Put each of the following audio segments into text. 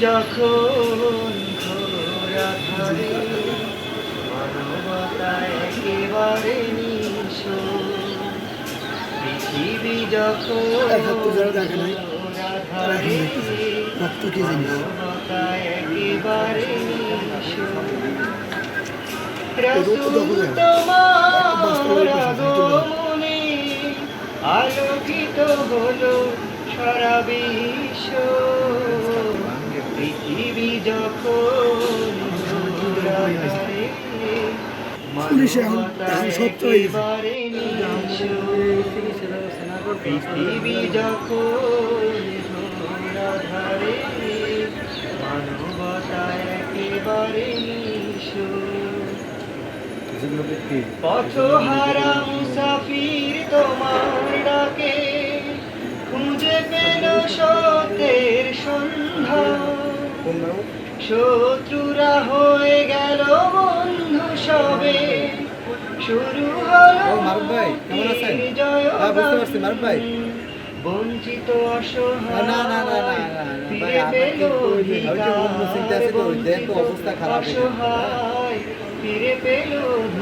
যখন ঘোরা ধরে মানবতা একেবারে নিঃস্ব পৃথিবী যখন ঘোরা ধরে মানবতা একেবারে রসুল তোমার আগমনে আলোকিত হলো সারা বিশ্ব। পৃথিবী যখন পুলিশে এখন এখন সত্য গেছে। একেবারে নিঃস্ব। পৃথিবী যখন ঘোরাঘরে মানবতা একেবারে পথহারা মুসাফির তোমার ডাকে, খুঁজে পেল সত্যের সন্ধ্যা শত্রুরা হয়ে গেল বন্ধু সবে। শুরু হলো মারুফ ভাই, কেমন আছেন? হ্যাঁ, বুঝতে পারছি, মারুফ ভাই। বঞ্চিত অসহায় না না না না না ভাই চিন্তা আছে তো অবস্থা খারাপ হয়ে অসহায় ফিরে পেল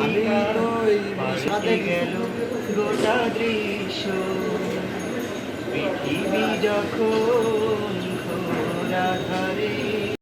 আমি তো এই সাথে গেল গোটা দৃশ্য। পৃথিবী যখন ধরে